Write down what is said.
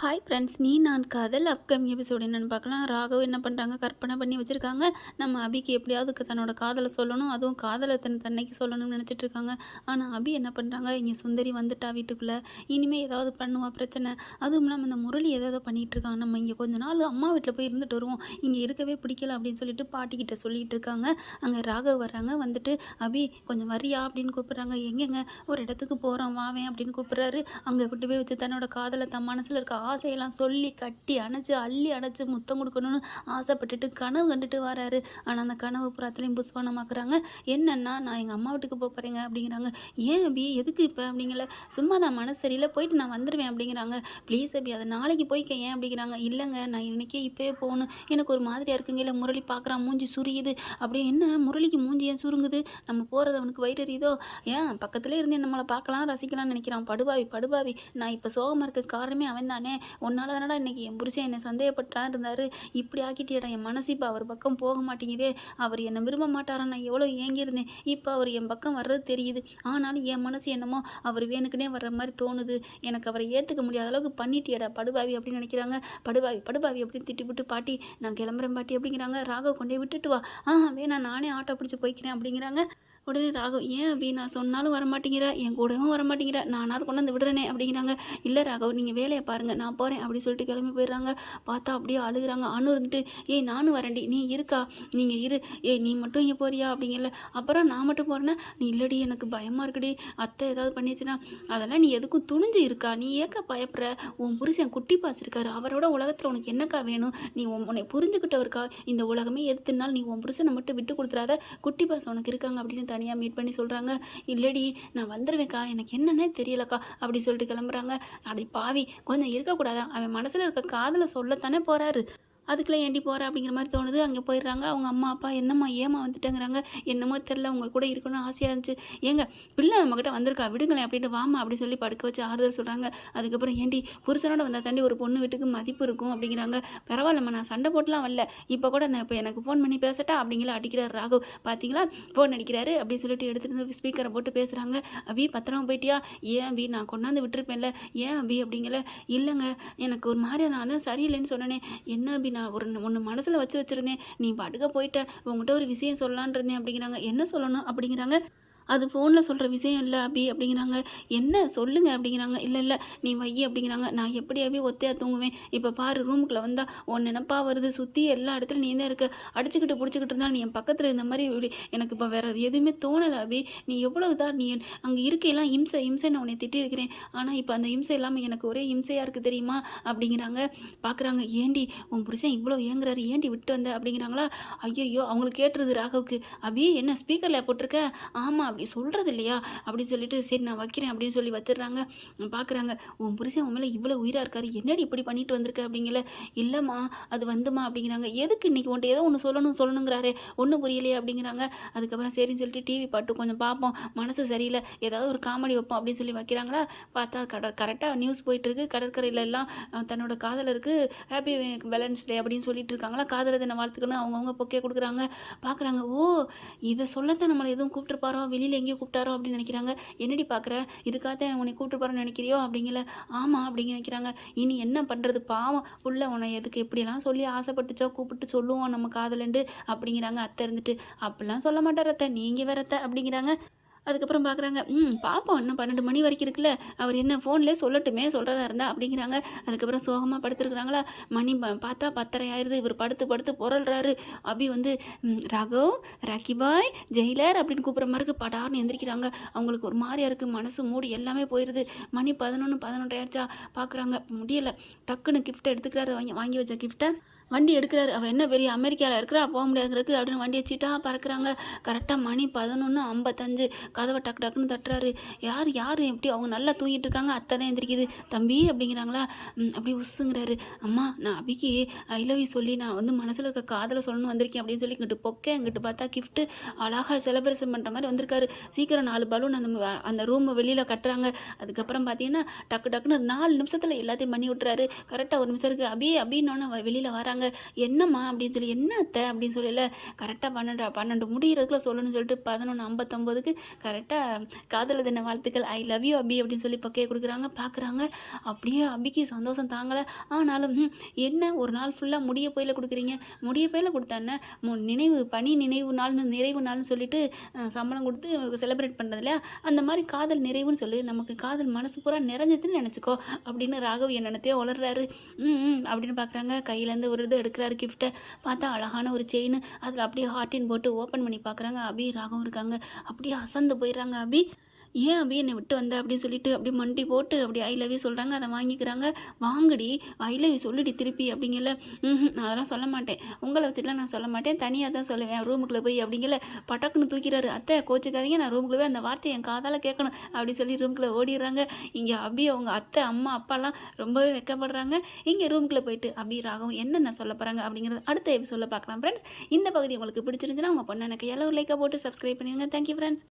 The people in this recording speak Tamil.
ஹாய் ஃப்ரெண்ட்ஸ் நீ நான் காதல் அப்கமிங் எபிசோடு என்னென்னு பார்க்கலாம். ராகவ் என்ன பண்ணுறாங்க கற்பனை பண்ணி வச்சுருக்காங்க. நம்ம அபிக்கு எப்படியாவது தன்னோட காதலை சொல்லணும். அதுவும் காதலை தன் தன்னைக்கு சொல்லணும்னு நினச்சிட்டு இருக்காங்க. ஆனால் அபி என்ன பண்ணுறாங்க இங்கே சுந்தரி வந்துட்டா வீட்டுக்குள்ளே. இனிமேல் ஏதாவது பண்ணுவா பிரச்சனை. அதுவும் இல்லாமல் இந்த முரளி ஏதாவது பண்ணிகிட்ருக்காங்க நம்ம இங்கே கொஞ்ச நாள் அம்மா வீட்டில் போய் இருந்துட்டு வருவோம். இங்கே இருக்கவே பிடிக்கல அப்படின்னு சொல்லிட்டு பாட்டிக்கிட்ட சொல்லிகிட்டு இருக்காங்க. அங்கே ராகவ் வர்றாங்க. வந்துட்டு அபி கொஞ்சம் வரியா? அப்படின்னு கூப்பிட்றாங்க. எங்கெங்க? ஒரு இடத்துக்கு போகிறோம் வாவேன் அப்படின்னு கூப்பிட்றாரு. அங்கே கொண்டு போய் வச்சு தன்னோட காதலை தன் மனசில் இருக்க ஆசையெல்லாம் சொல்லி கட்டி அணைச்சு அள்ளி அணைச்சு முத்தம் கொடுக்கணும்னு ஆசைப்பட்டுட்டு கனவு கண்டுட்டு வராரு. ஆனால் அந்த கனவு புறத்துலையும் புஷ்பானமாக்குறாங்க என்னென்னா நான் எங்கள் அம்மா வீட்டுக்கு போக போகிறேங்க அப்படிங்கிறாங்க. ஏன் அபி? எதுக்கு இப்போ? அப்படிங்கல. சும்மா நான் மனசு சரியில்லை போயிட்டு நான் வந்துடுவேன் அப்படிங்கிறாங்க. ப்ளீஸ் அபி அதை நாளைக்கு போய்க்க ஏன்? அப்படிங்கிறாங்க. இல்லைங்க நான் இன்னைக்கே இப்போயே போகணும். எனக்கு ஒரு மாதிரியாக இருக்குங்க. இல்லை முரளி பார்க்குறான் மூஞ்சி சுரியுது. அப்படியே என்ன? முரளிக்கு மூஞ்சி ஏன் சுருங்குது? நம்ம போகிறது அவனுக்கு வயிறறியுதோ ஏன்? பக்கத்துலேயே இருந்து நம்மளை பார்க்கலாம் ரசிக்கலாம்னு நினைக்கிறான். படுபாவி படுபாவி. நான் இப்போ சோகமாக இருக்க காரணமே அவன் தானே உன்னால தானடா இன்றைக்கி என் புருஷன் என்னை சந்தேகப்பட்டா இருந்தார் இப்படி ஆக்கிட்டியடா என் மனசு இப்போ அவர் பக்கம் போக மாட்டேங்குதே. அவர் என்னை விரும்ப மாட்டாரா? நான் எவ்வளோ ஏங்கியிருந்தேன். இப்போ அவர் என் பக்கம் வர்றது தெரியுது. ஆனாலும் என் மனசு என்னமோ அவர் வேணுக்குனே வர்ற மாதிரி தோணுது. எனக்கு அவரை ஏற்றுக்க முடியாத அளவுக்கு பண்ணிட்டியடா படுபாவி அப்படின்னு நினைக்கிறாங்க. படுபாவி படுபாவி அப்படின்னு திட்டிவிட்டு பாட்டி நான் கிளம்புறேன் பாட்டி அப்படிங்கிறாங்க. ராகவ் கொண்டே விட்டுட்டு வா. ஆ வேணா நானே ஆட்டோ பிடிச்சி போய்க்கிறேன் அப்படிங்கிறாங்க. உடனே ராகவ் ஏன் அபி நான் சொன்னாலும் வரமாட்டேங்கிற? என் கூடவும் வரமாட்டேங்கிற? நானாவது கொண்டாந்து விடுறேனே அப்படிங்கிறாங்க. இல்லை ராகவ் நீங்கள் வேலையை பாருங்கள் நான் போகிறேன் அப்படி சொல்லிட்டு கிளம்பி போயிடுறாங்க. பார்த்தா அப்படியே அழுகுறாங்க. அனு இருந்துட்டு ஏய் நானும் வரேன்டி நீ இருக்கா? நீங்கள் இரு. ஏய் நீ மட்டும் இங்கே போறியா? அப்படிங்கல அப்புறம் நான் மட்டும் போகிறேன்னா நீ இல்லடி எனக்கு பயமாக இருக்குடி. அத்தை ஏதாவது பண்ணிச்சுன்னா அதெல்லாம் நீ எதுக்கும் துணிஞ்சு இருக்கா? நீ ஏக்கா பயப்படுற? உன் புருஷன் குட்டி பாஸ் இருக்காரு. அவரோட உலகத்தில் உனக்கு என்னக்கா வேணும்? நீ உன் உன்னை புரிஞ்சுக்கிட்டவருக்கா? இந்த உலகமே எதுனாலும் நீ உன் புருஷனை மட்டும் விட்டு கொடுத்துறாத. குட்டி பாஸ் உனக்கு இருக்காங்க அப்படின்னு தனியாக மீட் பண்ணி சொல்கிறாங்க இல்லடி நான் வந்துடுவேக்கா எனக்கு என்னன்னே தெரியலக்கா அப்படி சொல்லிட்டு கிளம்புறாங்க. அப்படி பாவி கொஞ்சம் இருக்கக்கூடாதா? அவன் மனசில் இருக்க காதலை சொல்லத்தானே போகிறாரு அதுக்குள்ளே ஏண்டி போகிற அப்படிங்கிற மாதிரி தோணுது. அங்கே போயிடுறாங்க. அவங்க அம்மா அப்பா என்னம்மா ஏமா வந்துட்டேங்கிறாங்க? என்னமோ தெரில உங்க கூட இருக்கணும்னு ஆசையாக இருந்துச்சு. ஏங்க பிள்ளை நம்மக்கிட்ட வந்திருக்கா? விடுங்களேன் அப்படின்ட்டு வாமா அப்படின்னு சொல்லி படுக்க வச்சு ஆறுதல் சொல்கிறாங்க அதுக்கப்புறம் ஏண்டி புருஷனோட வந்தால் தாண்டி ஒரு பொண்ணு வீட்டுக்கு மதிப்பு இருக்கும் அப்படிங்கிறாங்க. பரவாயில்லம்மா நான் சண்டை போட்டுலாம் வரல. இப்போ கூட நான் இப்போ எனக்கு ஃபோன் பண்ணி பேசட்டா அப்படிங்கிற அடிக்கிறார் ராகு பார்த்தீங்களா ஃபோன் அடிக்கிறாரு அப்படின்னு சொல்லிட்டு வந்து ஸ்பீக்கரை போட்டு பேசுகிறாங்க அபி பத்திரமா போயிட்டியா? ஏன் அபி நான் கொண்டாந்து விட்டுருப்பேன்ல. ஏன் அபி அப்படிங்கல? இல்லைங்க எனக்கு ஒரு மாதிரி நான் தான் சரியில்லைன்னு சொன்னேனே. என்ன அபி நான் ஒரு ஒன்று மனசில் வச்சு வச்சுருந்தேன். நீ பாட்டுக்க போயிட்ட. உங்ககிட்ட ஒரு விஷயம் சொல்லலான் இருந்தேன் அப்படிங்கிறாங்க. என்ன சொல்லணும் அப்படிங்கிறாங்க. அது ஃபோனில் சொல்கிற விஷயம் இல்லை அபி அப்படிங்கிறாங்க. என்ன? சொல்லுங்க அப்படிங்கிறாங்க. இல்லை இல்லை நீ வை அப்படிங்கிறாங்க. நான் எப்படி அபி ஒத்தையாக தூங்குவேன். இப்போ பாரு ரூமுக்குள்ளே வந்தால் உன் நினப்பா வருது. சுற்றி எல்லா இடத்துலையும் நீ தான் இருக்க? அடிச்சுக்கிட்டு பிடிச்சிக்கிட்டு இருந்தால் நீ என் பக்கத்தில் இருந்த மாதிரி இப்படி எனக்கு இப்போ வேறு எதுவுமே தோணலை அபி. நீ எவ்வளோ தான் நீ அங்கே இருக்கையெல்லாம் இம்சை இம்சை நான் உன்னை திட்டிருக்கிறேன் ஆனால் இப்போ அந்த இம்சை இல்லாமல் எனக்கு ஒரே இம்சையாக இருக்குது தெரியுமா? அப்படிங்கிறாங்க. பார்க்குறாங்க ஏண்டி உன் புருஷன் இவ்வளோ ஏங்குறாரு? ஏண்டி விட்டு வந்த? அப்படிங்கிறாங்களா? ஐயோ அவங்களுக்கு கேட்டுருது ராகவுக்கு. அபி என்ன ஸ்பீக்கரில் போட்டிருக்க? ஆமாம் அப்படி சொல்கிறது இல்லையா அப்படின்னு சொல்லிட்டு சரி நான் வைக்கிறேன் அப்படின்னு சொல்லி வச்சிடுறாங்க. பார்க்குறாங்க உன் புருஷன் உன் மேலே இவ்வளோ உயிராக இருக்காரு. என்னடி இப்படி பண்ணிட்டு வந்திருக்க? அப்படிங்கல. இல்லைம்மா அது வந்துமா அப்படிங்கிறாங்க. எதுக்கு இன்னைக்கு உன்ட்ட ஏதோ ஒன்று சொல்லணும் சொல்லணுங்கிறாரு. ஒன்றும் புரியலையே. அப்படிங்கிறாங்க. அதுக்கப்புறம் சரின்னு சொல்லிட்டு டிவி பாட்டு கொஞ்சம் பார்ப்போம் மனசு சரியில்லை. ஏதாவது ஒரு காமெடி வைப்போம். அப்படின்னு சொல்லி வைக்கிறாங்களா? பார்த்தா கட கரெக்டாக நியூஸ் போயிட்டுருக்கு. கடற்கரையில் எல்லாம் தன்னோட காதலருக்கு ஹாப்பி பேலன்ஸ் டே அப்படின்னு சொல்லிட்டு இருக்காங்களா? காதலர் தின வாழ்த்துக்கணும் அவங்கவுங்க பொக்கே கொடுக்குறாங்க. பார்க்குறாங்க ஓ இதை சொல்லத்தான் நம்மளை எதுவும் கூப்பிட்டுருப்பாரோ? வெளியில் எங்கேயோ கூப்பிட்டாரோ அப்படின்னு நினைக்கிறாங்க. என்னடி பார்க்குற இதுக்காகத்தான் உன்னை கூப்பிட்டு கூப்பிட்டுருப்பாரோன்னு நினைக்கிறியோ? அப்படிங்கல. ஆமாம் அப்படின்னு நினைக்கிறாங்க. இனி என்ன பண்ணுறது பாவம். புள்ள உன்னை எதுக்கு எப்படிலாம் சொல்லி ஆசைப்பட்டுச்சோ கூப்பிட்டு சொல்லுவோம் நம்ம காதலண்டு அப்படிங்கிறாங்க. அத்தை இருந்துட்டு அப்படிலாம் சொல்ல மாட்டார் அத்தை. நீங்கள் வேற அத்தை. அப்படிங்கிறாங்க. அதுக்கப்புறம் பார்க்குறாங்க ம் பாப்போம் இன்னும் பன்னெண்டு மணி வரைக்கும் இருக்குல்ல அவர் என்ன ஃபோன்லேயே சொல்லட்டுமே சொல்கிறதா இருந்தா அப்படிங்கிறாங்க. அதுக்கப்புறம் சோகமாக படுத்துருக்குறாங்களா மணி பார்த்தா பத்தரை ஆயிடுது இவர் படுத்து படுத்து புரள்றாரு அபி வந்து ராகவ் ராக்கி பாய் ஜெயிலர் அப்படின்னு கூப்பிட்ற மாதிரி படார்னு எந்திரிக்கிறாங்க. அவங்களுக்கு ஒரு மாதிரியாக இருக்குது மனசு மூடி எல்லாமே போயிடுது மணி பதினொன்று பதினொன்றரை ஆயிடுச்சா பார்க்குறாங்க முடியலை. டக்குன்னு கிஃப்ட்டை எடுத்துக்கிறாரு வாங்கி வாங்கி வச்ச கிஃப்ட்டை வண்டி எடுக்கிறாரு. அவள் என்ன பெரிய அமெரிக்காவில் இருக்கிறா? போக முடியாதுருக்கு அப்படின்னு வண்டியை சீட்டாக பறக்கிறாங்க. கரெக்டாக மணி பதினொன்று ஐம்பத்தஞ்சு. கதவை டக்கு டக்குன்னு தட்டுறாரு. யார் யார்? எப்படி அவங்க நல்லா தூங்கிட்டு இருக்காங்க? அத்தை தான் எந்திரிக்குது. தம்பி அப்படிங்கிறாங்களா? அப்படி உசுங்கிறாரு. அம்மா நான் அபிக்கு ஐ லவ் யூ சொல்லி நான் வந்து மனசில் இருக்க காதலை சொல்லணும்னு வந்திருக்கேன் அப்படின்னு சொல்லி இங்கிட்டு பொக்கே இங்கிட்டு பார்த்தா கிஃப்ட்டு அழகாக செலிப்ரேஷன் பண்ணுற மாதிரி வந்திருக்காரு. சீக்கிரம் நாலு பலூன் அந்த அந்த ரூமை வெளியில் கட்டுறாங்க. அதுக்கப்புறம் பார்த்தீங்கன்னா டக்கு டக்குன்னு நாலு நிமிஷத்தில் எல்லாத்தையும் பண்ணி விட்டுறாரு. கரெக்டாக ஒரு நிமிஷம் இருக்குது அபி அபின்னொன்னே வெளியில் வராங்க. சொல்கிறாங்க என்னம்மா? அப்படின்னு சொல்லி என்ன அத்தை? அப்படின்னு சொல்லல கரெக்டாக பன்னெண்டு பன்னெண்டு முடிகிறதுக்குள்ள சொல்லணும்னு சொல்லிட்டு பதினொன்று ஐம்பத்தொம்போதுக்கு கரெக்டாக காதல தின வாழ்த்துக்கள் ஐ லவ் யூ அபி அப்படின்னு சொல்லி பக்கையை கொடுக்குறாங்க. பார்க்குறாங்க அப்படியே அபிக்கு சந்தோஷம் தாங்கலை. ஆனாலும் என்ன? ஒரு நாள் ஃபுல்லாக முடிய போயில கொடுக்குறீங்க. முடிய போயில கொடுத்தானே மு நினைவு பணி நினைவு நாள்னு நிறைவு நாள்னு சொல்லிட்டு சம்பளம் கொடுத்து செலிப்ரேட் பண்ணுறது இல்லையா? அந்த மாதிரி காதல் நிறைவுன்னு சொல்லி நமக்கு காதல் மனசு பூரா நிறைஞ்சிச்சுன்னு நினச்சிக்கோ. அப்படின்னு ராகவ் என்னென்னத்தையோ வளர்றாரு ம் அப்படின்னு பார்க்குறாங்க கையிலேருந்து ஒரு இது எடுக்கிறாரு கிஃப்ட்டை. பார்த்தா அழகான ஒரு செயின். அதில் அப்படியே ஹார்ட்டின் போட்டு ஓப்பன் பண்ணி பார்க்குறாங்க. அபி ராகவும் இருக்காங்க. அப்படியே அசந்து போயிடுறாங்க அபி. ஏன் அபி என்னை விட்டு வந்த அப்படின்னு சொல்லிட்டு அப்படியே மண்டி போட்டு அப்படி ஐ லவ் யூ சொல்கிறாங்க அதை வாங்கிக்கிறாங்க. வாங்குடி ஐ லவ் யூ சொல்லுடி திருப்பி அப்படிங்கல. ம் அதெல்லாம் சொல்ல மாட்டேன். உங்களை வச்சுட்டுலாம் நான் சொல்ல மாட்டேன். தனியாக தான் சொல்லுவேன். ரூமுக்குள்ளே போய் அப்படிங்கல. பட்டக்குன்னு தூக்கிறாரு. அத்தை கோச்சுக்காதீங்க. நான் ரூமுக்குள்ளே போய் அந்த வார்த்தையை என் காதால் கேட்கணும் அப்படி சொல்லி ரூமுக்குள்ளே ஓடிடுறாங்க. இங்கே அபி அவங்க அத்தை அம்மா அப்பாலாம் ரொம்பவே வெக்கப்படுறாங்க. இங்கே ரூமுக்குள்ளே போயிட்டு அபி ராகவும் என்னென்ன சொல்ல போகிறாங்க அப்படிங்கிறது அடுத்த எபிசோடில் பார்க்கலாம் ஃப்ரெண்ட்ஸ் இந்த பகுதி உங்களுக்கு பிடிச்சிருந்துச்சுன்னா உங்கள் பொண்ணு எனக்கு எல்லாம் லைக்காக போட்டு சப்ஸ்கிரைப் பண்ணிடுங்க. Thank you friends